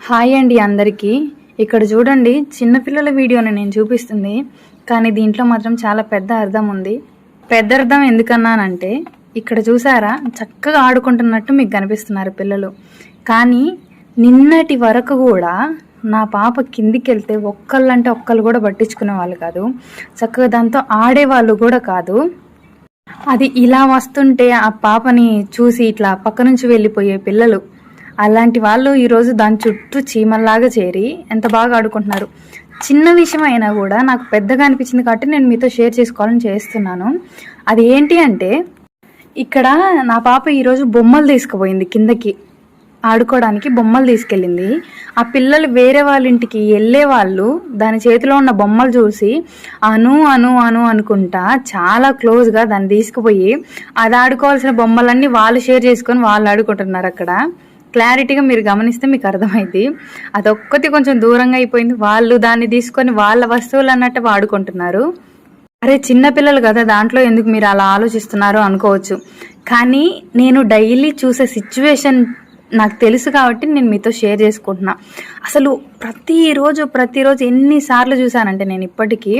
Hi అండి అందరికీ. ఇక్కడ చూడండి చిన్నపిల్లల వీడియోని నేను చూపిస్తుంది. కానీ దీంట్లో మాత్రం చాలా పెద్ద అర్థం ఉంది. పెద్ద అర్థం ఎందుకన్నానంటే ఇక్కడ చూసారా? చక్కగా ఆడుకుంటున్నట్టు మీకు కనిపిస్తున్నారు పిల్లలు. కానీ నిన్నటి వరకు కూడా నా పాప కిందికి వెళ్తే ఒక్కళ్ళంటే ఒక్కళ్ళు కూడా పట్టించుకునే వాళ్ళు కాదు. చక్కగా దాంతో ఆడేవాళ్ళు కూడా కాదు. అది ఇలా వస్తుంటే ఆ పాపని చూసి ఇట్లా పక్క నుంచి వెళ్ళిపోయే పిల్లలు అలాంటి వాళ్ళు ఈరోజు దాని చుట్టూ చీమల్లాగా చేరి ఎంత బాగా ఆడుకుంటున్నారు. చిన్న విషయం అయినా కూడా నాకు పెద్దగా అనిపించింది కాబట్టి నేను మీతో షేర్ చేసుకోవాలని చేస్తున్నాను. అది ఏంటి అంటే ఇక్కడ నా పాప ఈరోజు బొమ్మలు తీసుకుపోయింది కిందకి. ఆడుకోవడానికి బొమ్మలు తీసుకెళ్ళింది. ఆ పిల్లలు వేరే వాళ్ళ ఇంటికి వెళ్ళే వాళ్ళు దాని చేతిలో ఉన్న బొమ్మలు చూసి అను అను అను అనుకుంటా చాలా క్లోజ్గా దాన్ని తీసుకుపోయి అది ఆడుకోవాల్సిన బొమ్మలన్నీ వాళ్ళు షేర్ చేసుకొని వాళ్ళు ఆడుకుంటున్నారు అక్కడ. క్లారిటీగా మీరు గమనిస్తే మీకు అర్థమైంది. అదొక్కటి కొంచెం దూరంగా అయిపోయింది. వాళ్ళు దాన్ని తీసుకొని వాళ్ళ వస్తువులు అన్నట్టు వాడుకుంటున్నారు. అరే చిన్నపిల్లలు కదా దాంట్లో ఎందుకు మీరు అలా ఆలోచిస్తున్నారు అనుకోవచ్చు. కానీ నేను డైలీ చూసే సిచ్యువేషన్ నాకు తెలుసు కాబట్టి నేను మీతో షేర్ చేసుకుంటున్నా. అసలు ప్రతిరోజు ప్రతిరోజు ఎన్నిసార్లు చూసానంటే నేను ఇప్పటికీ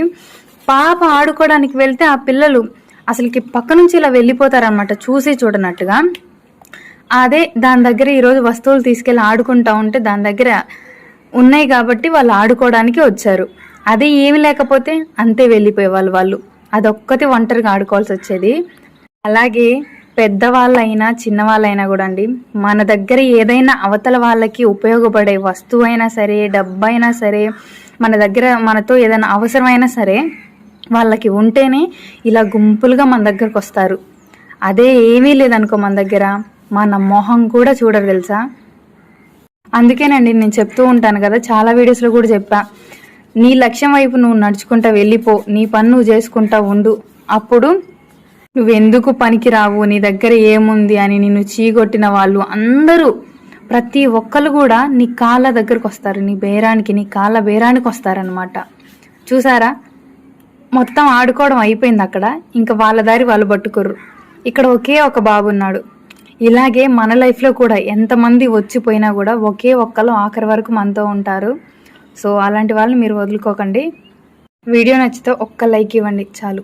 పాప ఆడుకోవడానికి వెళ్తే ఆ పిల్లలు అసలుకి పక్క నుంచి ఇలా వెళ్ళిపోతారనమాట చూసి చూడనట్టుగా. అదే దాని దగ్గర ఈరోజు వస్తువులు తీసుకెళ్ళి ఆడుకుంటా ఉంటే దాని దగ్గర ఉన్నాయి కాబట్టి వాళ్ళు ఆడుకోవడానికి వచ్చారు. అదే ఏమి లేకపోతే అంతే వెళ్ళిపోయేవాళ్ళు వాళ్ళు. అదొక్కటి ఒంటరిగా ఆడుకోవాల్సి వచ్చేది. అలాగే పెద్దవాళ్ళైనా చిన్నవాళ్ళైనా కూడా అండి మన దగ్గర ఏదైనా అవతల వాళ్ళకి ఉపయోగపడే వస్తువు అయినా సరే డబ్బు అయినా సరే మన దగ్గర మనతో ఏదైనా అవసరమైనా సరే వాళ్ళకి ఉంటేనే ఇలా గుంపులుగా మన దగ్గరకు వస్తారు. అదే ఏమీ లేదనుకో మన దగ్గర. మన మొహం కూడా చూడరు తెలుసా? అందుకేనండి నేను చెప్తూ ఉంటాను కదా చాలా వీడియోస్లో కూడా చెప్పా. నీ లక్ష్యం వైపు నువ్వు నడుచుకుంటా వెళ్ళిపో నీ పని నువ్వు చేసుకుంటా ఉండు. అప్పుడు నువ్వెందుకు పనికిరావు? నీ దగ్గర ఏముంది అని నిన్ను చీగొట్టిన వాళ్ళు అందరూ ప్రతి ఒక్కరు కూడా నీ కాళ్ళ దగ్గరకు వస్తారు. నీ బేరానికి నీ కాళ్ళ బేరానికి వస్తారనమాట చూసారా? మొత్తం ఆడుకోవడం అయిపోయింది అక్కడ. ఇంకా వాళ్ళ దారి వాళ్ళు పట్టుకోరు. ఇక్కడ ఒకే ఒక బాబు ఉన్నాడు ఇలాగే మన లైఫ్లో కూడా ఎంతమంది వచ్చిపోయినా కూడా ఒకే ఒక్కరు ఆఖరి వరకు మనతో ఉంటారు. సో అలాంటి వాళ్ళని మీరు వదులుకోకండి. వీడియో నచ్చితే ఒక్క లైక్ ఇవ్వండి. చాలు.